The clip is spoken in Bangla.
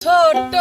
ছোট্ট